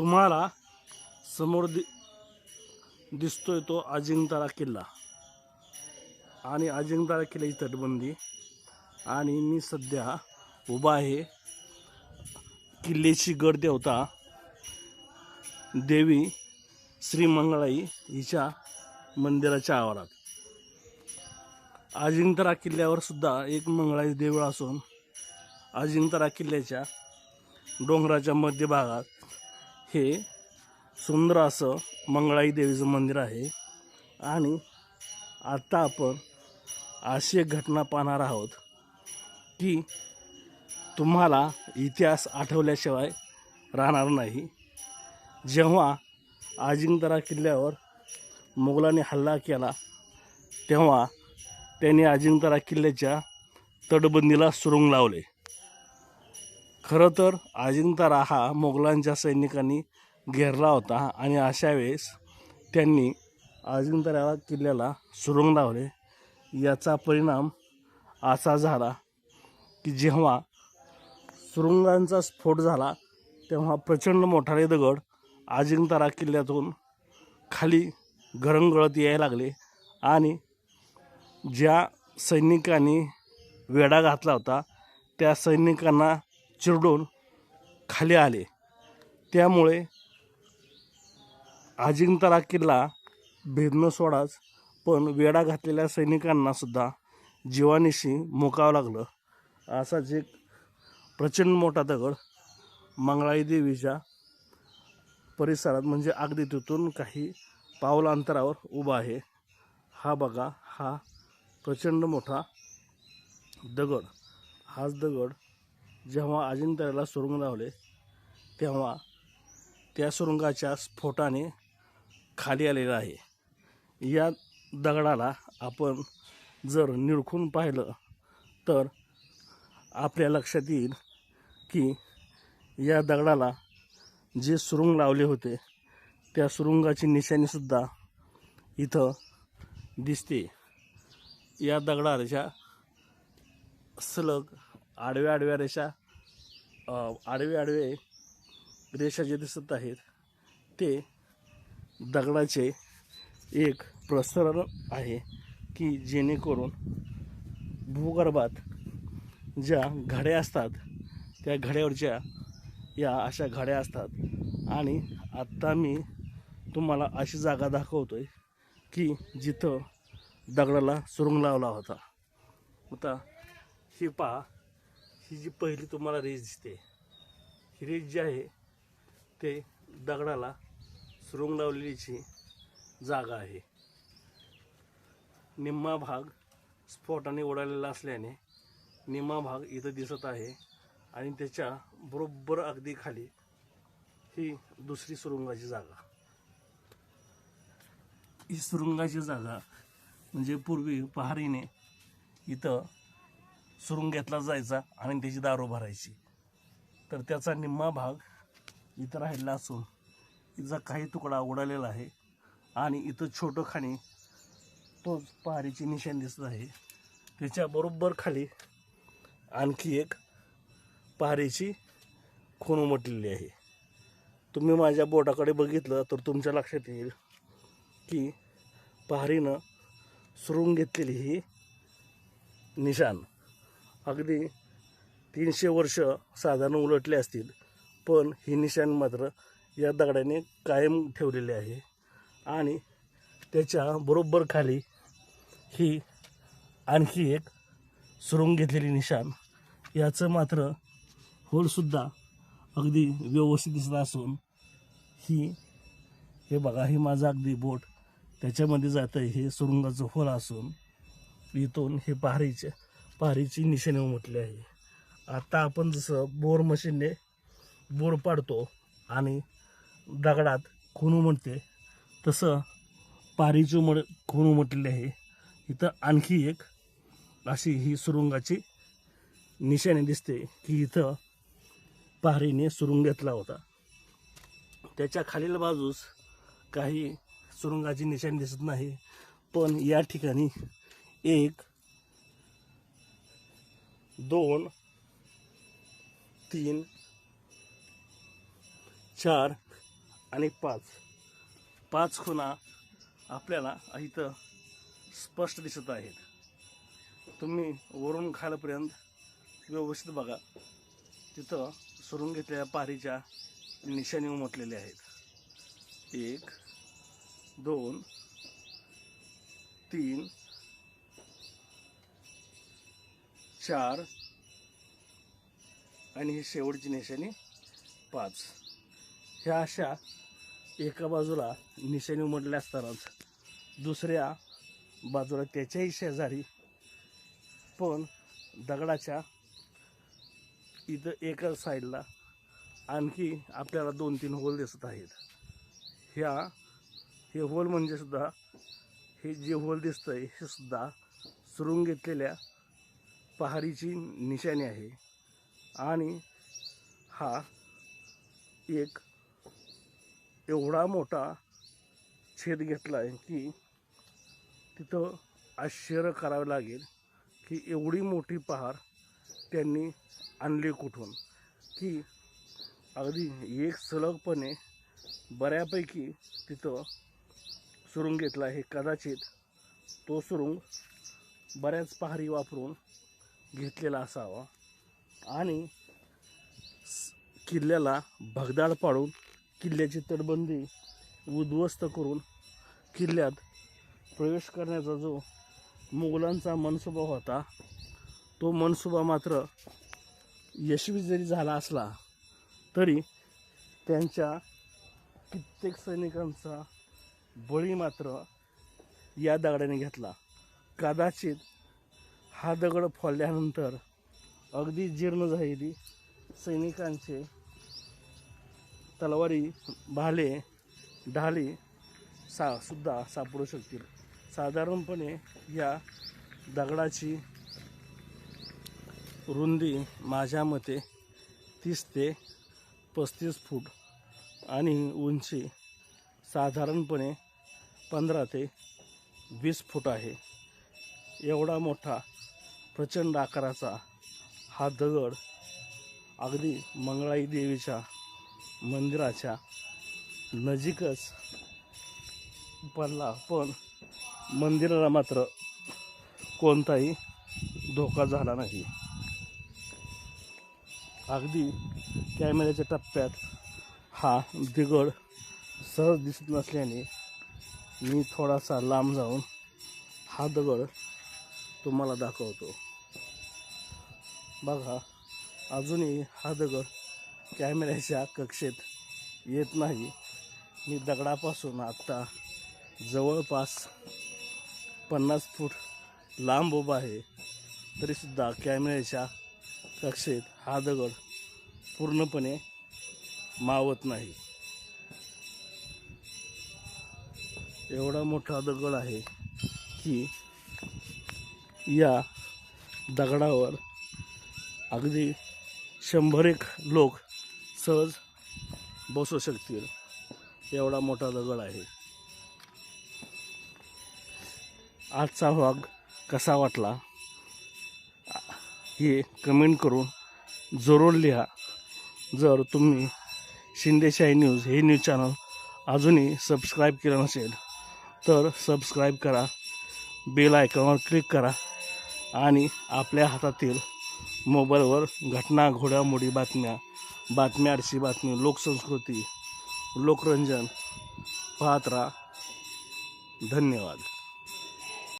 तुम्हाला समोर दि दिसतोय तो अजिंक्यतारा किल्ला. आणि अजिंक्यतारा किल्ल्याची तटबंदी. आणि मी सध्या उभा आहे किल्ल्याची गड देवता देवी श्री मंगळाई हिच्या मंदिराच्या आवारात. अजिंक्यतारा किल्ल्यावर सुद्धा एक मंगळाई देवळ असून अजिंक्यतारा किल्ल्याच्या डोंगराच्या मध्यभागात हे सुंदर असं मंगळाई देवीचं मंदिर आहे. आणि आता आपण अशी एक घटना पाहणार आहोत की तुम्हाला इतिहास आठवल्याशिवाय राहणार नाही. जेव्हा अजिंक्यतारा किल्ल्यावर मुघलांनी हल्ला केला तेव्हा त्यांनी अजिंक्यतारा किल्ल्याच्या तटबंदीला सुरुंग लावले. खरं तर अजिंक्यतारा हा मोगलांच्या सैनिकांनी घेरला होता आणि अशा वेळेस त्यांनी अजिंक्यतारा किल्ल्याला सुरुंग लावले. याचा परिणाम असा झाला की जेव्हा सुरुंगांचा स्फोट झाला तेव्हा प्रचंड मोठाले दगड अजिंक्यतारा किल्ल्यातून खाली घरंगळत यायला लागले आणि ज्या सैनिकांनी वेढा घातला होता त्या सैनिकांना चिरडून खाली आले. त्यामुळे अजिंक्यतारा किल्ला भेदणं सोडाच पण वेढा घातलेल्या सैनिकांना सुद्धा जीवानिशी मुकावं लागलं. असाच एक प्रचंड मोठा दगड मंगळाई देवीच्या परिसरात म्हणजे अगदी तिथून काही पावलं अंतरावर उभा आहे. हा बघा हा प्रचंड मोठा दगड. हाच दगड जेव्हा अजिंत्याला सुरुंग लावले तेव्हा त्या सुरुंगाच्या स्फोटाने खाली आलेला आहे. या दगडाला आपण जर निरखून पाहिलं तर आपल्या लक्षात येईल की या दगडाला जे सुरुंग लावले होते त्या सुरुंगाची निशाणीसुद्धा इथं दिसते. या दगडाच्या सलग आडव्या आडव्या रेषा आडवे आडवे रेषा जे दिसत आहेत ते दगडाचे एक प्रसरण आहे की जेणेकरून भूगर्भात ज्या घड्या असतात त्या घड्यावरच्या या अशा घड्या असतात. आणि आत्ता मी तुम्हाला अशी जागा दाखवतो आहे की जिथं दगडाला सुरुंग लावला होता. आता ही पहा. ही जी पहिली तुम्हाला रेस दिसते ही रेस जी आहे ते दगडाला सुरुंग लावलेलीची जागा आहे. निम्मा भाग स्फोटाने ओढालेला असल्याने निम्मा भाग इथं दिसत आहे आणि त्याच्या बरोबर अगदी खाली ही दुसरी सुरुंगाची जागा. ही सुरुंगाची जागा म्हणजे पूर्वी पहारीने इथं सुरुंग घेतला जायचा आणि त्याची दारू भरायची. तर त्याचा निम्मा भाग इथं राहिला असून तिचा काही तुकडा उडालेला आहे आणि इथं छोटं खाणी तोच पहारीची निशाण दिसत आहे. त्याच्याबरोबर खाली आणखी एक पहारीची खून उमटलेली आहे. तुम्ही माझ्या बोटाकडे बघितलं तर तुमच्या लक्षात येईल की पहारीनं सुरुंग घेतलेली ही निशाण. अगदी तीनशे वर्ष साधारण उलटले असतील पण ही निशाण मात्र या दगडाने कायम ठेवलेली आहे. आणि त्याच्या बरोबर खाली ही आणखी एक सुरुंग घेतलेली निशाण याचं मात्र होलसुद्धा अगदी व्यवस्थित दिसत असून ही हे बघा हे माझा अगदी बोट त्याच्यामध्ये जातं हे सुरुंगाचं होल असून इथून हे पहारीचे पहारीची निशाणी उमटली आहे. आता आपण जसं बोर मशीनने बोर पाडतो आणि दगडात खून उमटते तसं पारीची उमड खून उमटलेली आहे. इथं आणखी एक अशी ही सुरुंगाची निशाणी दिसते की इथं पहारीने सुरुंग घेतला होता. त्याच्या खालील बाजूस काही सुरुंगाची निशाणी दिसत नाही पण या ठिकाणी एक दोन तीन चार आणि पाच. पाच खुणा आपल्याला इथं स्पष्ट दिसत आहेत. तुम्ही वरून खालपर्यंत व्यवस्थित बघा. तिथं सुरून घेतलेल्या पारीच्या निशाणी उमटलेल्या आहेत. एक दोन तीन चार आणि ही शेवटची निशाणी पाच. ह्या अशा एका बाजूला निशाणी उमटल्या असतानाच दुसऱ्या बाजूला त्याच्याही शेजारी पण दगडाच्या इथं एका साईडला आणखी आपल्याला दोन तीन होल दिसत आहेत. ह्या हे होल म्हणजे सुद्धा हे जे होल दिसतंय हे सुद्धा सुरून घेतलेल्या पहाडीची निशाणी आहे. आणि हा एक एवढा मोठा छेद घेतला आहे की तिथं आश्चर्य करावं लागेल की एवढी मोठी पहार त्यांनी आणली कुठून. की अगदी एक सलगपणे बऱ्यापैकी तिथं सुरुंग घेतला आहे. कदाचित तो सुरुंग बऱ्याच पहारी वापरून घेतलेला असावा. आणि स- किल्ल्याला भगदाड पाडून किल्ल्याची तटबंदी उद्ध्वस्त करून किल्ल्यात प्रवेश करण्याचा जो मुघलांचा मनसुबा होता तो मनसुबा मात्र यशस्वी जरी झाला असला तरी त्यांच्या कित्येक सैनिकांचा बळी मात्र या दगडाने घेतला. कदाचित हा दगड फोडल्यानंतर अगदी जीर्ण झालेली सैनिकांचे तलवारी भाले ढाली सा सुद्धा सापडू शकतील. साधारणपणे या दगडाची रुंदी माझ्या मते तीस ते पस्तीस फूट आणि उंची साधारणपणे पंधरा ते वीस फूट आहे. एवढा मोठा प्रचंड आकाराचा हा दगड अगदी मंगळाई देवीच्या मंदिराच्या नजीकच पडला. पण मंदिराला मात्र कोणताही धोका झाला नाही. अगदी कॅमेऱ्याच्या टप्प्यात हा दगड सहज दिसत नसल्याने मी थोडासा लांब जाऊन हा दगड तुम्हाला दाखवतो. बघा अजूनही हा दगड कॅमेऱ्याच्या कक्षेत येत नाही. मी दगडापासून आत्ता जवळपास पन्नास फूट लांब उभा आहे. तरीसुद्धा कॅमेऱ्याच्या कक्षेत हा दगड पूर्णपणे मावत नाही. एवढा मोठा दगड आहे की या दगडावर अगदी शंभर एक लोक सहज बसू शकतील. एवढा मोठा दगड आहे. आजचा भाग कसा वाटला? हे कमेंट करून जरूर लिहा. जर तुम्ही शिंदेशाही न्यूज हे न्यूज चॅनल अजूनही सबस्क्राईब केलं नसेल तर सबस्क्राईब करा बेल आयकॉनवर क्लिक करा आणि आपल्या हातातील मोबाईलवर घटना घोडामोडी बातम्या बातम्या आडशी बातमी लोकसंस्कृती लोकरंजन. पाहत राहा. धन्यवाद.